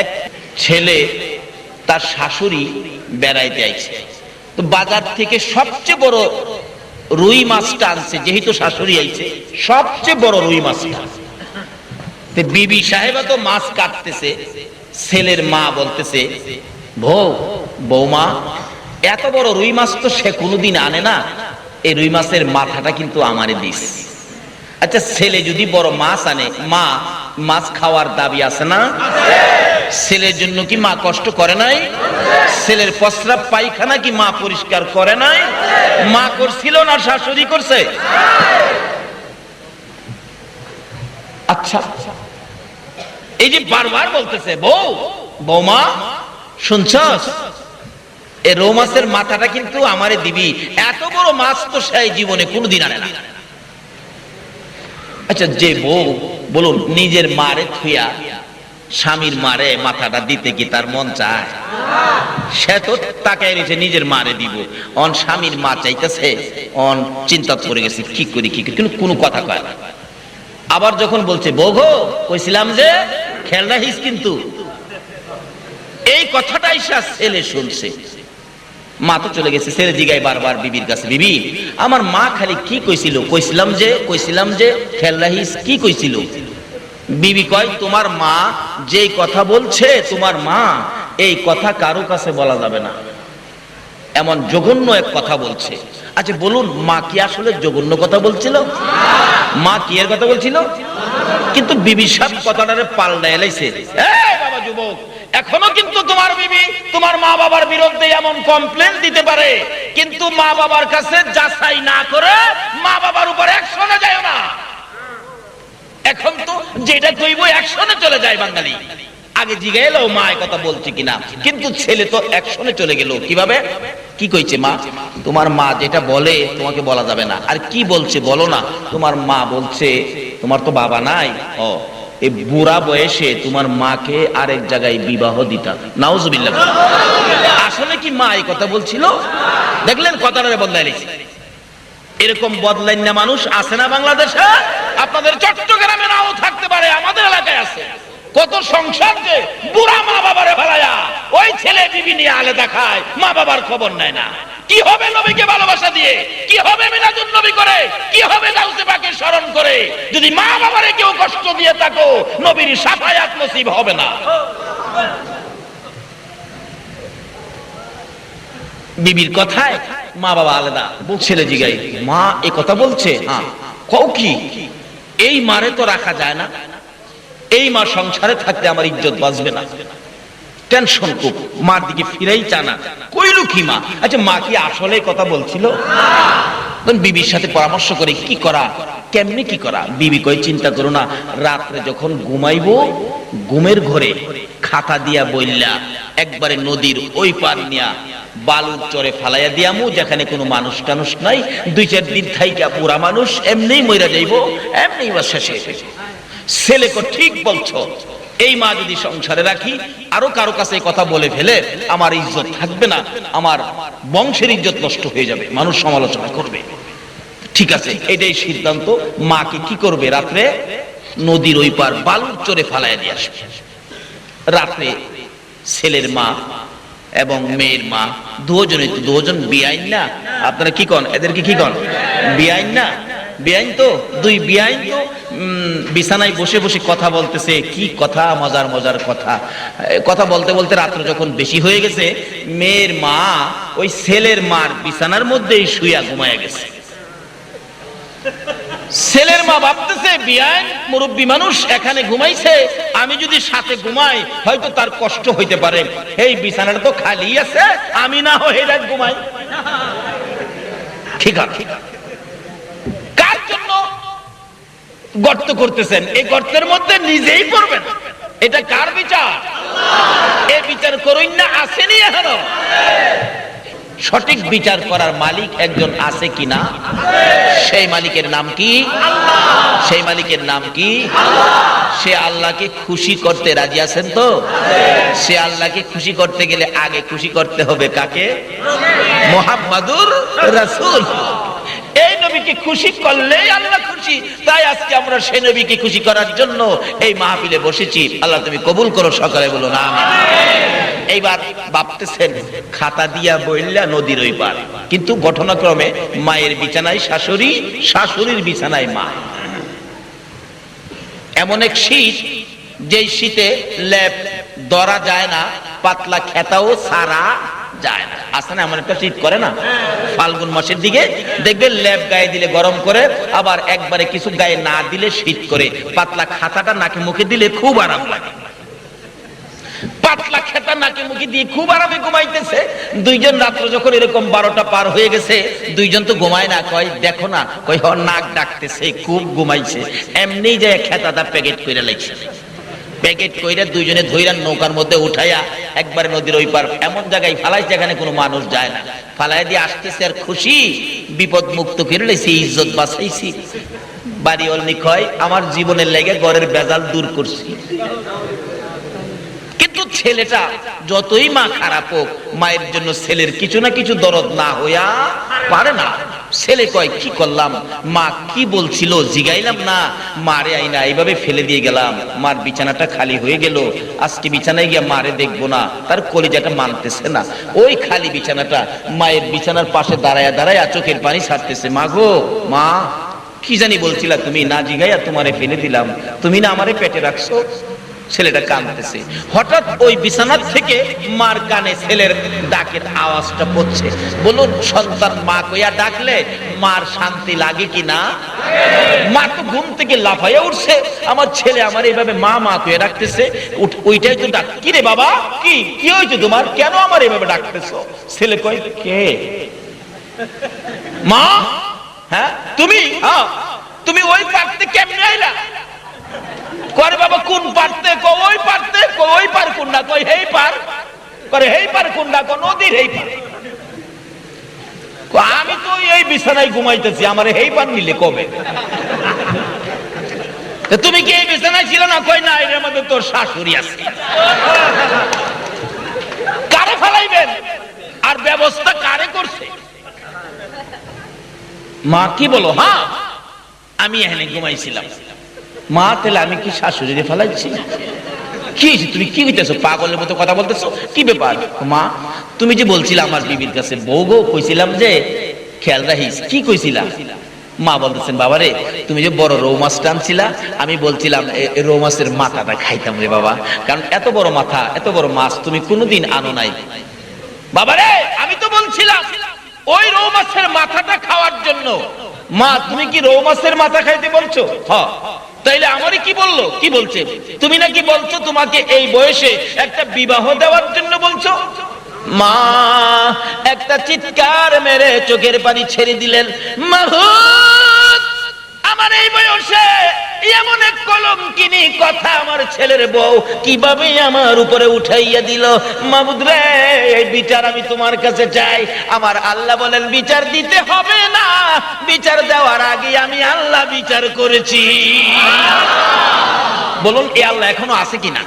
এক ছেলে তার শাশুড়ি বেড়াইতে আইছে। তো বাজার থেকে সবচেয়ে বড় রুই মাছটা আনছে, যেহেতু শাশুড়ি আইছে, সবচেয়ে বড় রুই মাছটা। বিবি সাহেবা তো মাছ কাটতেছে, ছেলের মা বলতেছে, বউ, বৌমা, এত বড় রুই মাছ তো সে কোনোদিন আনে না, এই রুই মাছের মাথাটা কিন্তু আমারে দিস। আচ্ছা ছেলে যদি বড় মাছ আনে, মা, মাছ খাওয়ার দাবি আছে না? ছেলের জন্য কি মা কষ্ট করে নাই? ছেলের প্রস্রাব পায়খানা কি মা পরিষ্কার করে নাই? মা করছিল না, শাশুড়ি করছে? আচ্ছা এই যে বারবার বলতেছে, বউ, বৌমা, শুনছস? এ রৌ মাথাটা কিন্তু আমারে দিবি। এত বড় মাছ তো সেই জীবনে কোনোদিন আনে না। আচ্ছা যে বউ, বলুন, নিজের মারে থুয়া স্বামীর মারে মাথাটা দিতে কি তার মন চায়? সে তো তাকায় রয়েছে নিজের মারে দিব। অন স্বামীর মা চাইতেছে, অন চিন্তা করে গেছে, কি করি কি করি? কিন্তু কোনো কথা কয় না। আবার যখন বলছে বৌগো কইছিলাম যে খেয়াল রাখিস কিন্তু। এই কথাটাই সে ছেলে শুনছে। মা তো চলে গেছে, ছেলে জিগায় বারবার বিবির কাছে, বিবি, আমার মা খালি কি কইছিল? কইছিলাম যে কইছিলাম যে খেয়াল রাখিস কি কইছিল? বিবি কয়, তোমার মা যেই কথা বলছে, তোমার মা, এই কথা কারও কাছে বলা যাবে না। এমন জঘন্য এক কথা বলছে। আচ্ছা বলুন, মা কি আসলে জঘন্য কথা বলছিল? মা কি এর কথা বলছিল? কিন্তু বিবি সব কথাটারে পাল্টা এলাইছে বাবা যুবক, এখনও কিন্তু তোমার বিবি, তোমার মা বাবার বিরুদ্ধে এমন কমপ্লেন দিতে পারে। কিন্তু মা বাবার কাছে যাচাই না করে মা বাবার উপর অ্যাকশনে যায় না। এখন তো যেটা কইব অ্যাকশনে চলে যায় বাঙালি। আগে জিগে এলো মা কথা বলছে কিনা? কিন্তু ছেলে তো অ্যাকশনে চলে গেল। কীভাবে? কি কইছে মা? তোমার মা যেটা বলে, তোমাকে বলা যাবে না। আর কি বলছে বলো না। তোমার মা বলছে, তোমার তো বাবা নাই। ও এই বুড়া বয়সে তোমার মাকে আরেক জায়গায় বিবাহ দিতা নাউজুবিল্লাহ। আসলে কি মা এই কথা বলছিল? দেখলেন কথাটা বদলাই এরকম বদলাইন না মানুষ আছে না বাংলাদেশে? আপনাদের চট্টগ্রামে নাও থাকতে পারে, আমাদের এলাকায় আছে। কত সংসার যে বুড়া মা বাবারে ফেলায়া, ওই ছেলে বিবি নিয়ে আলাদা খায়, মা বাবার খবর নেয় না। কি হবে নবীকে ভালোবাসা দিয়ে? কি হবে মিলাদুন নবী করে? কি হবে গাউসে পাকে স্মরণ করে? যদি মা বাবারে কেউ কষ্ট দিয়ে থাকো, নবীর সাফায়াত নসিব হবে না। বিবির কথায় মা বাবা আলাদা ছেলে জিগাই। মা এ কথা বলছে হ্যাঁ কি? এই মারে তো রাখা যায় না। এই মা সংসারে থাকতে আমার ইজ্জত বাঁচবে না। টেনশন খুব, মার দিকে ফিরেই চানা কইল কি মা? আচ্ছা মা কি আসলে কথা বলছিল? বিবির সাথে পরামর্শ করে কি করা? কেমনে কি করা? বিবি কই চিন্তা করো না, রাত্রে যখন ঘুমাইবো, ঘুমের ঘরে খাতা দিয়া বইল্লা একবারে নদীর ওই পার নিয়া বালুর চরে ফালাইয়া দিয়ামু, যেখানে কোনো মানুষ টানুষ নাই। দুই চার দিন থাইকা পুরা মানুষ এমনি মইরা যাইবো এমনি বা শেষে ছেলে কো ঠিক বলছো, এই মা যদি সংসারে রাখি, আরও কারও কাছে কথা বলে ফেলে, আমার ইজ্জত থাকবে না, আমার বংশের ইজ্জত নষ্ট হয়ে যাবে, মানুষ সমালোচনা করবে। ঠিক আছে, এটাই সিদ্ধান্ত, মাকে কি করবে রাত্রে? নদীর ওই পার বালুর চরে ফালাইয়া দিয়ে আসবে। রাত্রে ছেলের মা এবং মেয়ের মা, দুজনে দুজন বিআইন না। আপনারা কি কন? এদেরকে কি কন? বিআইন না? বিআইন তো? দুই বিআইন তো? বিছানায় বসে বসে কথা বলতেছে। কি কথা? মজার মজার কথা। কথা বলতে বলতে রাত্র যখন বেশি হয়ে গেছে, মেয়ের মা ওই ছেলের মার বিছানার মধ্যেই শুয়া ঘুমায় গেছে। মা ভাবতেছে বিয়ান মুরব্বী মানুষ এখানে ঘুমাইছে, আমি যদি সাথে ঘুমাই, হয়তো তার কষ্ট হইতে পারে। এই বিছানাটা তো খালি আছে, আমি না হয়ে রাত ঘুমাই। ঠিক আছে কার জন্য গর্ত করতেছেন? এই গর্তের মধ্যে নিজেই পড়বেন। এটা কার বিচার? এ বিচার করুন না, আসেনি এখনও। সঠিক বিচার করার মালিক একজন আছে কিনা? সেই মালিকের নাম কি? সেই মালিকের নাম কি? সে আল্লাহকে খুশি করতে রাজি আছেন তো? সে আল্লাহকে খুশি করতে গেলে আগে খুশি করতে হবে কাকে? মোহাম্মদুর রাসুল। এই নবীকে খুশি করলেই আল্লাহ খুশি। তাই আজকে আমরা সে নবীকে খুশি করার জন্য এই মাহফিলে বসেছি। আল্লাহ তুমি কবুল করো, সকালে বলো না এইবার ভাবতেছেন, খাতা দিয়া বইল্লা নদীর ওই পার। কিন্তু ঘটনাক্রমে মায়ের বিছানায় শাশুড়ি, শাশুড়ির বিছানায় মা। এমন এক শীত, যেই শীতে লেপ ধরা যায় না, পাতলা খেতাও সারা যায় না। আসলে এমন একটা শীত করে না? ফাল্গুন মাসের দিকে দেখবে লেপ গায়ে দিলে গরম করে, আবার একবারে কিছু গায়ে না দিলে শীত করে। পাতলা খাতাটা নাকি মুখে দিলে খুব আরাম লাগে। পাতলা খেতা নাকে মুখে দিয়ে খুব আরামে ঘুমাইতেছে। দুইজন রাত্র যখন এরকম বারোটা পার হয়ে গেছে, দুইজন তো ঘুমায় না, কয়, দেখো না, কয়, হ, নাক ডাকতেছে, খুব ঘুমাইছে। এমনি যায় খেতাটা প্যাকেট করে লাগছে প্যাকেট কইরা দুইজনে ধইরা নৌকার মধ্যে উঠাইয়া একবারে নদীর ওই পার, এমন জায়গায় ফালাই যেখানে কোনো মানুষ যায় না। ফালাই দিয়ে আসতেছে আর খুশি বিপদ মুক্ত করে লেছি, ইজ্জত বাঁচাইছি। বাড়ি অল্নি কয়, আমার জীবনের লেগে ঘরের বেজাল দূর করছি। ছেলেটা যতই মা খারাপ হোক, মায়ের জন্য ছেলের কিছু না কিছু দরদ না হইয়া পারে না। ছেলে কয়, কি করলাম? মা কি বলছিল জিগাইলাম না। মারে আইনা, এইভাবে ফেলে দিয়ে গেলাম। মার বিছানাটা খালি হয়ে গেল। আজকে বিছানায় গিয়ে মারে দেখব না। তার কলিজাটা মানতেছে না। ওই খালি বিছানাটা মায়ের বিছানার পাশে দাঁড়ায় দাঁড়ায় চোখের পানি ছাড়তেছে। মা গো, মা, কি জানি বলছিলা তুমি? না জিগাইয়া তোমারে ফেলে দিলাম। তুমি না আমারে পেটে রাখছো? ছেলেটা কাঁদতেছে। হঠাৎ ওই বিছানার থেকে মার কানে ছেলের ডাকের আওয়াজটা পড়ছে। বলুন, সন্তান মা কইয়া ডাকলে মার শান্তি লাগে কি না মা তো ঘুম থেকে লাফাইয়া উঠছে। আমার ছেলে আমার এইভাবে মা মা কইয়া ডাকতেছে। ওইটাই তো ডাক। কি রে বাবা? কি? কি হয়েছে তোমার? কেন আমার এইভাবে ডাকতেছো? ছেলে কয়, কে? মা? হ্যাঁ? তুমি? হ্যাঁ। তুমি ওই পারতে কেমনে আইলা? করে বাবা, কোন পারতে কো, ওই পারতে কো, ওই পার কোন না কই হেই পার। করে হেই পার কোন না কো, নদীর হেই পার। আমি তো এই বিছানায় ঘুমাইতেছি, আমার হেই পার নিলে কবে? তুমি কি এই বিছানায় ছিল না? কই না, এর মধ্যে তোর শাশুড়ি আছে। কারে ফেলাইবেন? আর ব্যবস্থা কারে করছে? মা কি বলো? হ্যাঁ আমি এখানে ঘুমাইছিলাম। মা, তাহলে আমি কি শাশুড়ি ফেলাইছি? কি তুমি কি হইতেছো? পাগলের মতো কথা বলতেছো? কি ব্যাপার? মা, তুমি যে বলছিলে আমার বিবির কাছে, বউ গো, কইছিলাম যে, খেয়াল রাখিস, কি কইছিলা? মা বলতেছেন, বাবারে, তুমি যে বড় রৌ মাছটা আনছিলা আমি বলছিলাম রৌ মাছের মাথাটা খাইতাম রে বাবা। কারণ এত বড় মাথা, এত বড় মাছ তুমি কোনোদিন আনো নাই। বাবা রে আমি তো বলছিলাম, ওই রৌ মাছের মাথাটা খাওয়ার জন্য। মা, তুমি কি রৌ মাছের মাথা খাইতে বলছো? হ্যাঁ তাইলে আমারই কি বলল? কি বলছে? তুমি নাকি বলছো তোমাকে এই বয়সে একটা বিবাহ দেওয়ার জন্য বলছো? মা, একটা চিৎকার মেরে চোখের পানি ছেড়ে দিলেন। মাহুত! আমার এই বয়সে এমন এক কলঙ্কিনী কথা আমার ছেলের বউ কীভাবে আমার উপরে উঠাইয়া দিল? মামুদ রে বিচার আমি তোমার কাছে চাই। আমার আল্লাহ বলেন, বিচার দিতে হবে না। বিচার দেওয়ার আগে আমি আল্লাহ বিচার করেছি। বলুন, এ আল্লাহ এখনও আছে কিনা?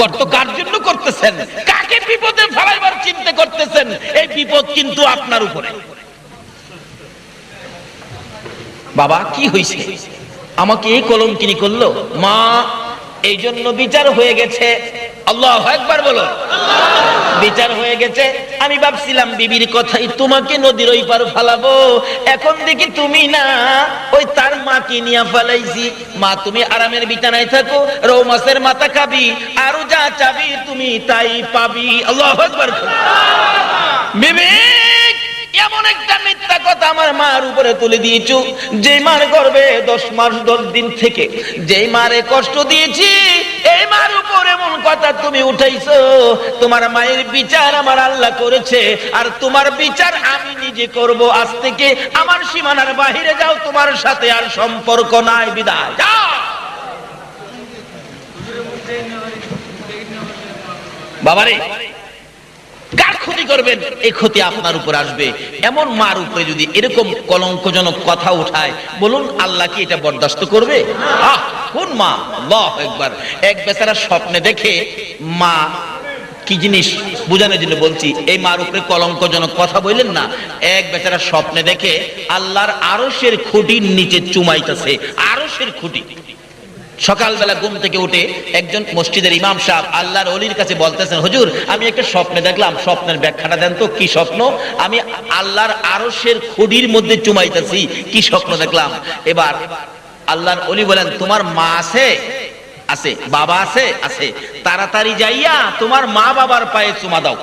গর্ত কার জন্য করতেছেন? কাকে বিপদে ফেলাইবার চিন্তা করতেছেন? এই বিপদ কিন্তু আপনার উপরে। বাবা, কি হয়েছে আমাকে এই কলঙ্কিনি করল? মা এই জন্য বিচার হয়ে গেছে। আল্লাহ একবার বলো। বিচার হয়ে গেছে। আমি ভাবছিলাম, বিবির কথাই তোমাকে নদীর ওই পার ফালাবো। এখন দেখি তুমি না, ওই তার মা মাকে নিয়ে ফালাইছি। মা, তুমি আরামের বিছানায় থাকো রৌ মাছের মাথা খাবি, আরও যা চাবি তুমি তাই পাবি। আল্লাহ একবার বিবেক এমন একটা মিথ্যা কথা আমার মার উপরে তুলে দিয়েছ। যে মার গর্বে দশ মাস, দশ দিন থেকে যেই মারে কষ্ট দিয়েছি, এই মার উপর এমন কথা তুমি উঠাইছো। তোমার মায়ের বিচার আমার আল্লাহ করেছে, আর তোমার বিচার আমি নিজে করব আজ থেকে। আমার সীমানার বাহিরে যাও, তোমার সাথে আর সম্পর্ক নাই, বিদায়। যাও। বাবারে কার ক্ষতি করবেন? এই ক্ষতি আপনার উপর আসবে। এমন মার উপরে যদি এরকম কলঙ্কজনক কথা উঠায়, বলুন আল্লাহ কি এটা বরদাস্ত করবে? আহ, কোন মা? একবার এক বেচারা স্বপ্নে দেখে, মা, কি জিনিস? বোঝানোর জন্য বলছি, এই মার উপরে কলঙ্কজনক কথা বললেন না। এক বেচারা স্বপ্নে দেখে, আল্লাহর আরশের খুঁটির নিচে চুমাইতেছে, আরশের খুঁটি। সকালবেলা ঘুম থেকে উঠে একজন মসজিদের ইমাম সাহেব আল্লাহর অলির কাছে বলতেছেন, হুজুর, আমি একটা স্বপ্নে দেখলাম, স্বপ্নের ব্যাখ্যাটা দেন তো, কি স্বপ্ন? আমি আল্লাহর আরশের খুঁটির মধ্যে চুমাইতেছি, কি স্বপ্ন দেখলাম? এবার আল্লাহর অলি বলেন, তোমার মা আছে? আছে, বাবা আছে? আছে। তাড়াতাড়ি যাইয়া তোমার মা বাবার পায়ে চুমা দাও।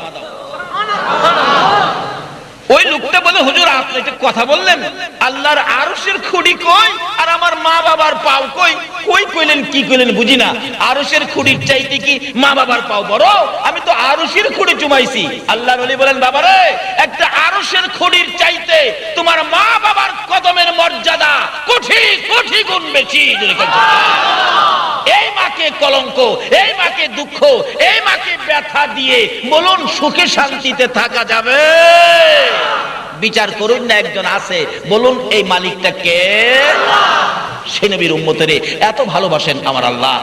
ওই লোকটা বলে, হুজুর, আপনি একটা কথা বললেন। আল্লাহর আরশের খুঁড়ি কই? আর আমার মা বাবার পাও কই? কই কইলেন, কি কইলেন বুঝি না। আরশের খুঁড়ির চাইতে কি মা বাবার পাও বড়? আমি তো আরশের খুঁড়ি চুমাইছি। আল্লাহর ওলি বলেন, বাবারে, একটা আরশের খুঁড়ির চাইতে তোমার মা বাবার কদমের মর্যাদা কোটি কোটি গুণ বেশি। এই মাকে কলঙ্ক, এই মাকে দুঃখ, এই মাকে ব্যথা দিয়ে বলুন সুখে শান্তিতে থাকা যাবে? বিচার করুন না একজন আছে, বলুন এই মালিকটা কে? সে উম্মতেরে এত ভালোবাসেন আমার আল্লাহ।